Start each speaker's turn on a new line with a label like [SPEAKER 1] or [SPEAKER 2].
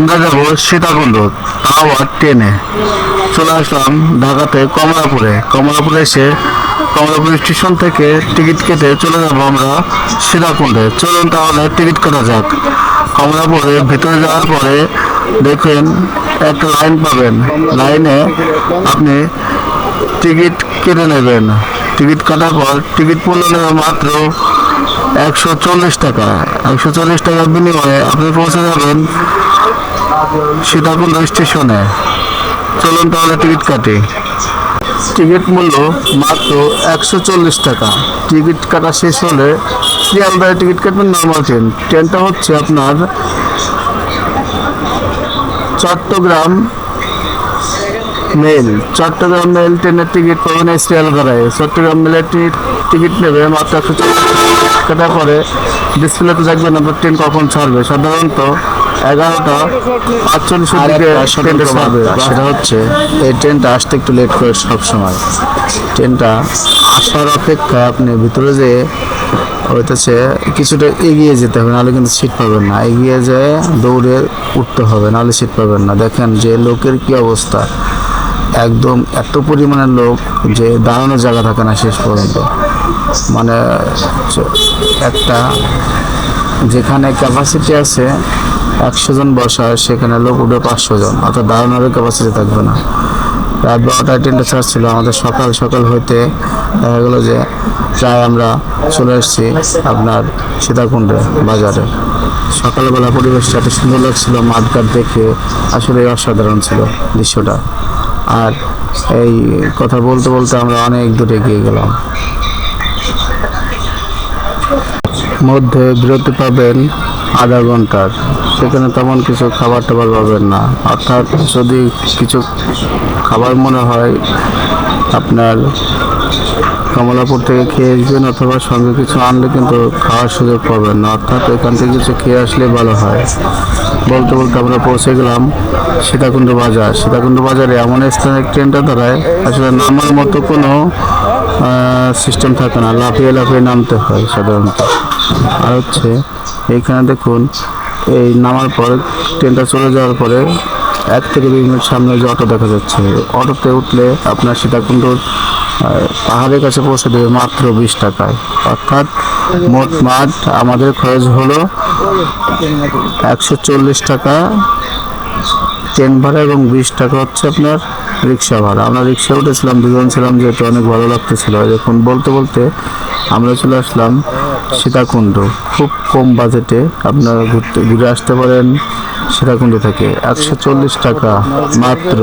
[SPEAKER 1] আমরা যাব সীতাকুণ্ড, তাও ট্রেনে। চলে আসলাম ঢাকাতে কমলাপুরে। কমলাপুরে এসে কমলাপুর স্টেশন থেকে টিকিট কেটে চলে যাব আমরা সীতাকুণ্ডে। চলুন তাহলে টিকিট কাটা যাক। কমলাপুরে ভিতরে যাওয়ার পরে দেখেন একটা লাইন পাবেন। লাইনে আপনি টিকিট কেটে নেবেন। টিকিট কাটার পর টিকিট মূল্য নেবে মাত্র একশো চল্লিশ টাকা। একশো চল্লিশ টাকার বিনিময়ে আপনি পৌঁছে যাবেন সীতাকুণ্ড স্টেশনে। চলুন তাহলে টিকিট কাটি। টিকিট মূল্য মাত্র একশো চল্লিশ টাকা। টিকিট কাটা শেষ হলে শিয়ালদায় টিকিট কাটবেন নর্মাল ট্রেন ট্রেনটা হচ্ছে আপনার চট্টগ্রাম মেল চট্টগ্রাম মেল ট্রেনের টিকিট পাবেন শিয়ালদারায় চট্টগ্রাম মেলের টিকিট নেবে মাত্র একশো চল্লিশ কাটার পরে ডিসপ্লেতে দেখবেন আপনার ট্রেন কখন ছাড়বে। সাধারণত এগারোটা
[SPEAKER 2] সতর্কবার্তা, সেটা হচ্ছে এই ট্রেনটা আসতে একটু লেট করে সব সময় ট্রেনটা আসার অপেক্ষায় আপনি ভিতরে যে হইতেছে কিছুটা এগিয়ে যেতে হবে নাহলে কিন্তু সিট পাবেন না। এগিয়ে যেয়ে দৌড়ে উঠতে হবে নাহলে সিট পাবেন না। দেখেন যে লোকের কি অবস্থা। একদম এত পরিমাণের লোক যে দাঁড়ানোর জায়গা থাকে না শেষ পর্যন্ত। মানে একটা যেখানে ক্যাপাসিটি আছে একশো জন বসার সেখানে লোক উঠবে পাঁচশো জন। অর্থাৎ দাঁড়ানোর ক্যাপাসিটি থাকবে না। রাত বারোটায় ট্রেনটা চার্জ ছিল, আমাদের সকাল সকাল হইতে দেখা গেলো যে প্রায় আমরা চলে এসেছি আপনার সীতাকুণ্ডে বাজারে। সকালবেলা পরিবেশটা এত সুন্দর লাগছিল, মাঠঘাট দেখে আসলে অসাধারণ ছিল দৃশ্যটা। আর এই কথা বলতে বলতে আমরা অনেক দূরে এগিয়ে গেলাম। মধ্যে বিরতি পাবেন আধা ঘণ্টার। সেখানে তেমন কিছু খাবার টাবার পাবেন না। অর্থাৎ যদি কিছু খাবার মনে হয় আপনার কমলাপুর থেকে খেয়ে আসবেন অথবা সঙ্গে কিছু আনলে কিন্তু খাওয়ার সুযোগ পাবেন না। অর্থাৎ এখান থেকে কিছু খেয়ে আসলে ভালো হয়। বলতে বলতে আমরা পৌঁছে গেলাম সীতাকুণ্ড বাজার। সীতাকুণ্ড বাজারে এমন স্থানে ট্রেনটা দাঁড়ায় আসলে নামার মতো কোনো সিস্টেম থাকে না। লাফিয়ে লাফিয়ে নামতে হয় সাধারণত। আর হচ্ছে এইখানে দেখুন এই নামার পরে ট্রেনটা চলে যাওয়ার পরে এক থেকে দুই মিনিট সামনে যে অটো দেখা যাচ্ছে অটোতে উঠলে আপনার সীতাকুণ্ডর আহ, পাহাড়ের কাছে পৌঁছে দেবে মাত্র বিশ টাকায়। অর্থাৎ মোট মাঠ আমাদের খরচ হলো একশো চল্লিশ টাকা ট্রেন ভাড়া এবং বিশ টাকা হচ্ছে আপনার রিক্সা ভাড়া। আমরা রিক্সা উঠেছিলাম দুজন ছিলাম যেহেতু অনেক ভালো লাগতেছিল। দেখুন বলতে বলতে আমরা চলে আসলাম সীতাকুণ্ড। খুব কম বাজেটে আপনারা ঘুরতে, ঘুরে আসতে পারেন সীতাকুণ্ড থেকে। একশো চল্লিশ টাকা মাত্র।